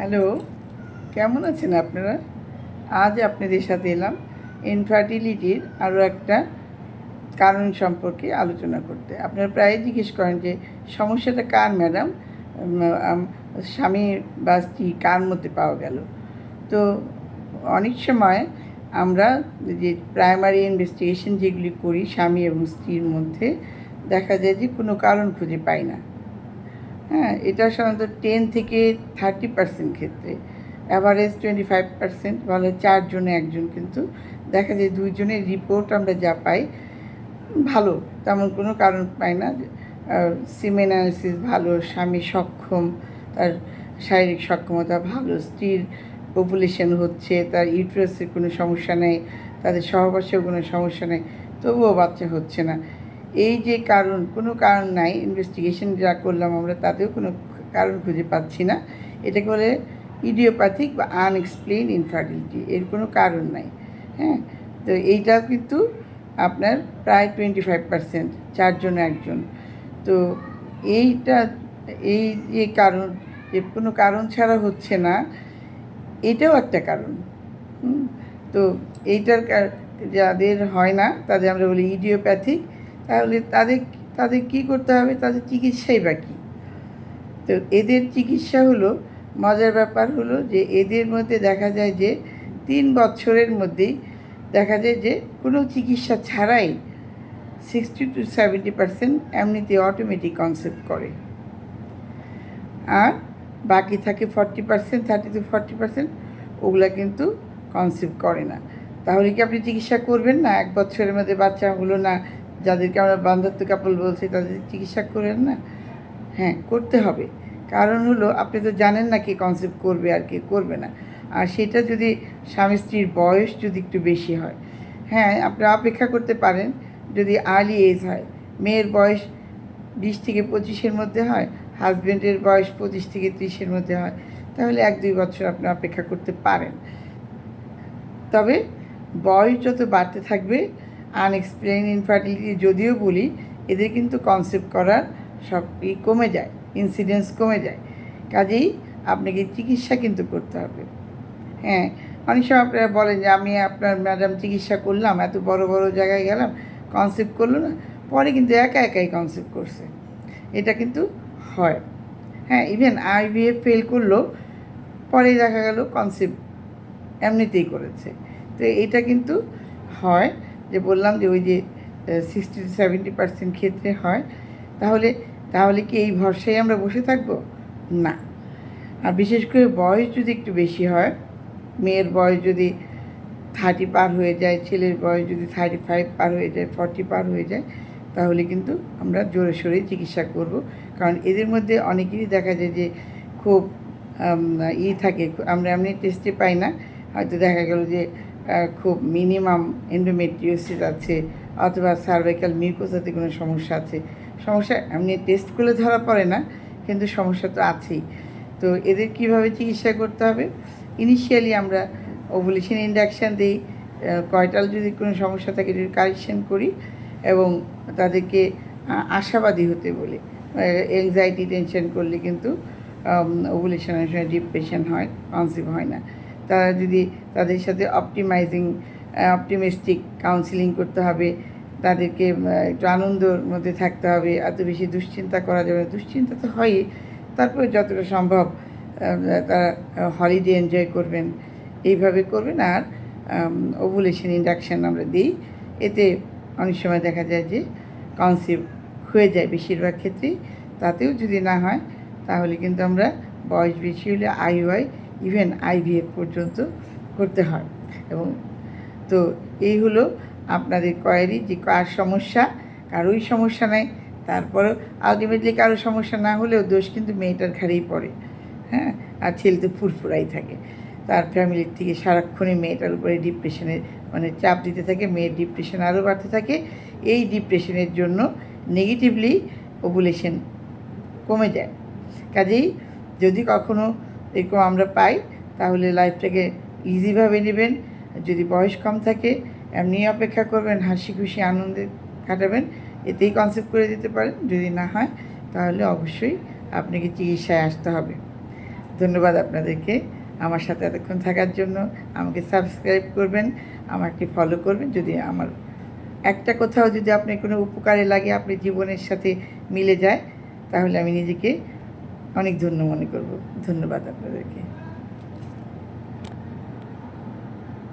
Hello, কেমন আছেন আপনারা? আজ আপনাদের সাথে এলাম ইনফার্টিলিটির আরও একটা কারণ সম্পর্কে আলোচনা করতে। আপনারা প্রায় জিজ্ঞেস করেন যে, সমস্যাটা কার, ম্যাডাম? স্বামী বা স্ত্রী কার মধ্যে পাওয়া গেল? তো অনেক সময় আমরা যে প্রাইমারি ইনভেস্টিগেশন যেগুলি করি স্বামী এবং স্ত্রীর মধ্যে, দেখা যায় যে কোনো কারণ খুঁজে পাই না। হ্যাঁ এটা সাধারণত টেন থেকে থার্টি পার্সেন্ট ক্ষেত্রে। অ্যাভারেজ টোয়েন্টি ফাইভ পার্সেন্ট বলে চারজনে একজন কিন্তু। দেখা যায় দুইজনের রিপোর্ট আমরা যা পাই, ভালো। তেমন কোনো কারণ পাই না সিমেন অ্যানালিসিস ভালো, স্বামী সক্ষম, তার শারীরিক সক্ষমতা ভালো, স্ত্রীর পপুলেশন হচ্ছে, তার ইউট্রাসের কোনো সমস্যা নেই, তাদের সহবাসেও কোনো সমস্যা নেই। তবুও বাচ্চা হচ্ছে না। এই যে কারণ, কোনো কারণ নাই ইনভেস্টিগেশন যা করলাম আমরা তাতেও কোনো কারণ খুঁজে পাচ্ছি না। এটাকে বলে ইডিওপ্যাথিক বা আনএক্সপ্লেইন ইনফার্টিলিটি এর কোনো কারণ নাই হ্যাঁ? তো এইটাও কিন্তু আপনার প্রায় টোয়েন্টি ফাইভ পার্সেন্ট চারজন, একজন। তো এইটা, এই যে কারণ, যে কোনো কারণ ছাড়া হচ্ছে না, এটাও একটা কারণ তো এইটার যাদের হয় না, তাদের আমরা বলি ইডিওপ্যাথিক তাহলে তাদের তাদের কী করতে হবে? তাদের চিকিৎসাই বাকি তো এদের চিকিৎসা হলো, মজার ব্যাপার হলো যে এদের মধ্যে দেখা যায় যে তিন বছরের মধ্যেই দেখা যায় যে কোনো চিকিৎসা ছাড়াই সিক্সটি টু সেভেন্টি পার্সেন্ট এমনিতে অটোমেটিক কনসেপ্ট করে। আর বাকি থাকে forty percent thirty two forty percent ওগুলা কিন্তু কনসেপ্ট করে না। তাহলে কি আপনি চিকিৎসা করবেন না? এক বছরের মধ্যে বাচ্চা হলো না যাদেরকে আমরা বান্ধত্ব কাপল বলছি, তাদের চিকিৎসা করেন না? হ্যাঁ করতে হবে। কারণ হলো, আপনি তো জানেন না কে কনসেপ্ট করবে আর কে করবে না। আর সেটা যদি স্বামী স্ত্রীর বয়স যদি একটু বেশি হয়। হ্যাঁ আপনি অপেক্ষা করতে পারেন, যদি আর্লি এজ হয়। মেয়ের বয়স বিশ থেকে পঁচিশের মধ্যে হয় হাজব্যান্ডের বয়স পঁচিশ থেকে ত্রিশের মধ্যে হয়, তাহলে এক দুই বছর আপনি অপেক্ষা করতে পারেন। তবে বয়স যত বাড়তে থাকবে আনএক্সপ্লেন ইনফার্টিলিটি যদিও বলি, এদের কিন্তু কনসেপ্ট করার সব কমে যায় ইনসিডেন্স কমে যায়। কাজেই আপনাকে চিকিৎসা কিন্তু করতে হবে। হ্যাঁ অনেক সময় আপনারা বলেন যে, আমি আপনার ম্যাডাম চিকিৎসা করলাম, এত বড় বড় জায়গায় গেলাম কনসেপ্ট করল না। পরে কিন্তু একা একাই কনসেপ্ট করছে। এটা কিন্তু হয়। হ্যাঁ ইভেন আইভিএফ ফেল করল, পরে দেখা গেল কনসেপ্ট এমনিতেই করেছে। তো এটা কিন্তু হয়। যে বললাম যে ওই যে সিক্সটি টু সেভেন্টি পার্সেন্ট ক্ষেত্রে হয়, তাহলে তাহলে কি এই ভরসায় আমরা বসে থাকব? না। আর বিশেষ করে বয়স যদি একটু বেশি হয়, মেয়ের বয়স যদি থার্টি পার হয়ে যায়, ছেলের বয়স যদি থার্টি ফাইভ পার হয়ে যায় ফর্টি পার হয়ে যায়, তাহলে কিন্তু আমরা জোরে সোরে চিকিৎসা করব। কারণ এদের মধ্যে অনেকেরই দেখা যায় যে খুব ই থাকে, আমরা এমনি টেস্টে পাই না। হয়তো দেখা গেল যে খুব মিনিমাম এন্ডোমেট্রিওসিস আছে অথবা সার্ভাইকাল মিউকোসাতে কোনো সমস্যা আছে। সমস্যা এমনি টেস্ট করলে ধরা পড়ে না, কিন্তু সমস্যা তো আছেই। তো এদের কীভাবে চিকিৎসা করতে হবে? ইনিশিয়ালি আমরা ওভুলেশন ইন্ডাকশান দিই কয়টাল যদি কোনো সমস্যা থাকে যদি কারেকশন করি এবং তাদেরকে আশাবাদী হতে বলি। এংজাইটি টেনশন করলে কিন্তু ওভুলেশন অনেক সময় ডিপ্রেশন হয় কনসিভ হয় না। তারা যদি তাদের সাথে অপটিমাইজিং অপটিমিস্টিক কাউন্সিলিং করতে হবে, তাদেরকে একটু আনন্দর মধ্যে থাকতে হবে, এত বেশি দুশ্চিন্তা করা যাবে দুশ্চিন্তা তো হয়ই। তারপরে যতটা সম্ভব তারা হলিডে এনজয় করবেন। এইভাবে করবেন আর ওভুলেশন ইন্ডাকশান আমরা দিই। এতে অনেক সময় দেখা যায় যে কনসিভ হয়ে যায় বেশিরভাগ ক্ষেত্রেই। তাতেও যদি না হয়, তাহলে কিন্তু আমরা বয়স বেশি হলে আইওয়াই ইভেন আইভিএফ পর্যন্ত করতে হয়। এবং তো এই হলো আপনাদের কোয়ারি যে কার সমস্যা, কারোই সমস্যা নাই। তারপরেও আলটিমেটলি কারও সমস্যা না হলেও দোষ কিন্তু মেয়েটার ঘাড়েই পড়ে। হ্যাঁ? আর ছেলে তো ফুরফুরাই থাকে। তার ফ্যামিলির থেকে সারাক্ষণই মেয়েটার উপরে ডিপ্রেশনের মানে চাপ দিতে থাকে, মেয়ের ডিপ্রেশন আরও বাড়তে থাকে। এই ডিপ্রেশনের জন্য নেগেটিভলি ওপুলেশন কমে যায়। কাজেই যদি কখনো এরকম আমরা পাই, তাহলে লাইফটাকে ইজিভাবে নেবেন। যদি বয়স কম থাকে এমনি অপেক্ষা করবেন হাসি খুশি আনন্দে কাটাবেন, এতেই কনসেপ্ট করে দিতে পারেন। যদি না হয়, তাহলে অবশ্যই আপনাকে চিকিৎসায় আসতে হবে। ধন্যবাদ আপনাদেরকে। আমার সাথে এতক্ষণ থাকার জন্য আমাকে সাবস্ক্রাইব করবেন, আমাকে ফলো করবেন। যদি আমার একটা কোথাও যদি আপনি কোনো উপকারে লাগে, আপনি জীবনের সাথে মিলে যায়, তাহলে আমি নিজেকে অনেক ধন্য মনে করব। ধন্যবাদ আপনাদেরকে।